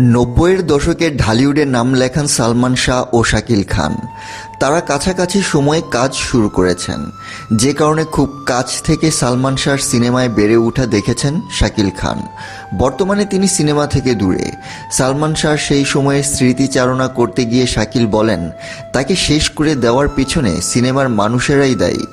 নব্বইয়ের দশকে ঢালিউডে নাম লেখান সালমান শাহ ও শাকিল খান। তারা কাছাকাছি সময়ে কাজ শুরু করেছেন। যে কারণে খুব কাছ থেকে সালমান শাহর সিনেমায় বেড়ে ওঠা দেখেছেন শাকিল খান। বর্তমানে তিনি সিনেমা থেকে দূরে। সালমান শাহ সেই সময়ে স্মৃতিচারণা করতে গিয়ে শাকিল বলেন, তাকে শেষ করে দেওয়ার পিছনে সিনেমার মানুষেরাই দায়ী।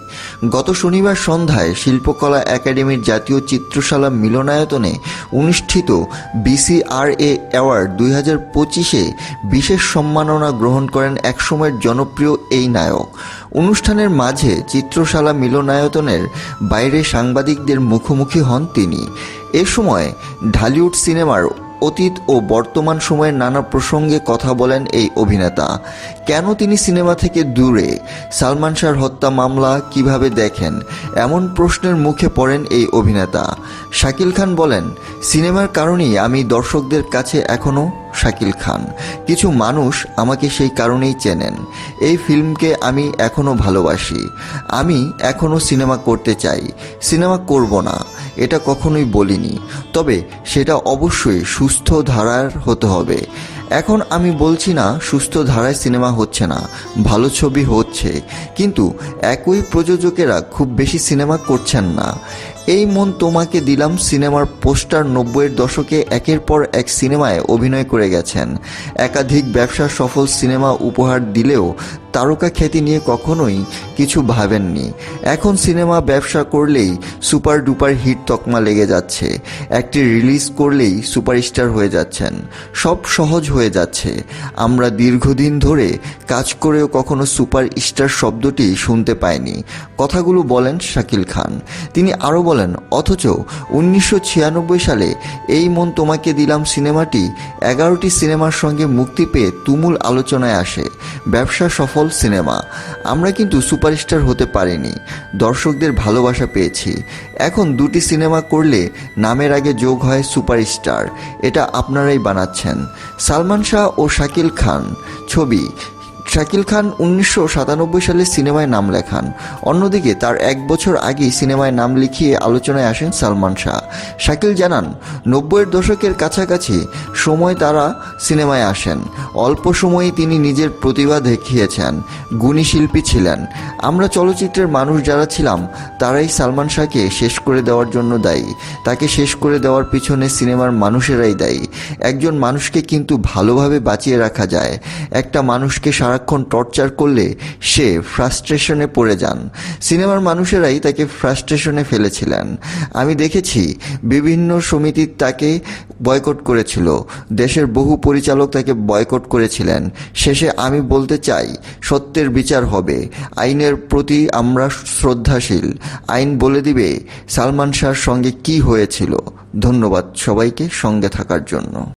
গত শনিবার সন্ধ্যায় শিল্পকলা একাডেমির জাতীয় চিত্রশালা মিলনায়তনে অনুষ্ঠিত বিসিআরএ অ্যাওয়ার্ড দুই হাজার পঁচিশে বিশেষ সম্মাননা গ্রহণ করেন একসময়ের জনপ্রিয় এই নায়ক। অনুষ্ঠানের মাঝে চিত্রশালা মিলনায়তনের বাইরে সাংবাদিকদের মুখোমুখি হন তিনি। এ সময় ঢালিউড সিনেমার অতীত ও বর্তমান সময়ের নানা প্রসঙ্গে কথা বলেন এই অভিনেতা। কেন তিনি সিনেমা থেকে দূরে? সালমান শাহর হত্যা মামলা কীভাবে দেখেন? এমন প্রশ্নের মুখে পড়েন এই অভিনেতা। শাকিল খান বলেন, সিনেমার কারণেই আমি দর্শকদের কাছে এখনও শাকিল খান। কিছু মানুষ আমাকে সেই কারণেই চেনেন। এই ফিল্মকে আমি এখনও ভালোবাসি। আমি এখনও সিনেমা করতে চাই। সিনেমা করব না। এটা কখনোই বলিনি। তবে সেটা অবশ্যই সুস্থ ধারার হতে হবে। এখন আমি বলছি না, সুস্থ ধারায় সিনেমা হচ্ছে না, ভালো ছবি হচ্ছে। কিন্তু একই প্রযোজকেরা খুব বেশি সিনেমা করছেন না। এই মন তোমাকে দিলাম সিনেমার পোস্টার নব্বইয়ের দশকে একের পর এক সিনেমায় অভিনয় করে গেছেন। একাধিক ব্যবসা সফল সিনেমা উপহার দিলেও তারকা খ্যাতি নিয়ে কখনোই কিছু ভাবেননি। এখন সিনেমা ব্যবসা করলেই সুপার ডুপার হিট তকমা লেগে যাচ্ছে। একটি রিলিজ করলেই সুপারস্টার হয়ে যাচ্ছেন। সব সহজ হয়ে যাচ্ছে। আমরা দীর্ঘদিন ধরে কাজ করেও কখনো সুপার স্টার শব্দটি শুনতে পাইনি। কথাগুলো বলেন শাকিল খান। তিনি আরও বলেন, অথচ উনিশশো ছিয়ানব্বই সালে এই মন তোমাকে দিলাম সিনেমাটি, এগারোটি সিনেমার সঙ্গে মুক্তি পেয়ে তুমুল আলোচনায় আসে। ব্যবসা সফল সিনেমা। আমরা কিন্তু সুপারস্টার হতে পারিনি। দর্শকদের ভালোবাসা পেয়েছি। এখন দুটি সিনেমা করলে নামের আগে যোগ হয় সুপারস্টার। এটা আপনারাই বানাচ্ছেন। সালমান শাহ ও শাকিল খান। ছবি শাকিল খান উনিশশো সাতানব্বই সালে সিনেমায় নাম লেখান। অন্যদিকে তার এক বছর আগেই সিনেমায় নাম লিখিয়ে আলোচনায় আসেন সালমান শাহ। শাকিল জানান, নব্বইয়ের দশকের কাছাকাছি সময় তারা সিনেমায় আসেন। অল্প সময়ে তিনি নিজের প্রতিভা দেখিয়েছেন, গুণী শিল্পী ছিলেন। আমরা চলচ্চিত্রের মানুষ যারা ছিলাম, তারাই সালমান শাহকে শেষ করে দেওয়ার জন্য দায়ী। তাকে শেষ করে দেওয়ার পিছনে সিনেমার মানুষেরাই দায়ী। একজন মানুষকে কিন্তু ভালোভাবে বাঁচিয়ে রাখা যায়। একটা মানুষকে সারাক্ষণ টর্চার করলে সে ফ্রাস্ট্রেশনে পড়ে যান। সিনেমার মানুষেরাই তাকে ফ্রাস্ট্রেশনে ফেলেছিলেন। আমি দেখেছি, বিভিন্ন সমিতি তাকে বয়কট করেছিল। দেশের বহু পরিচালক তাকে বয়কট করেছিলেন। শেষে আমি বলতে চাই, সত্যের বিচার হবে। আইনের প্রতি আমরা শ্রদ্ধাশীল। আইন বলে দিবে সালমান শাহর সঙ্গে কি হয়েছিল। ধন্যবাদ সবাইকে সঙ্গে থাকার জন্য।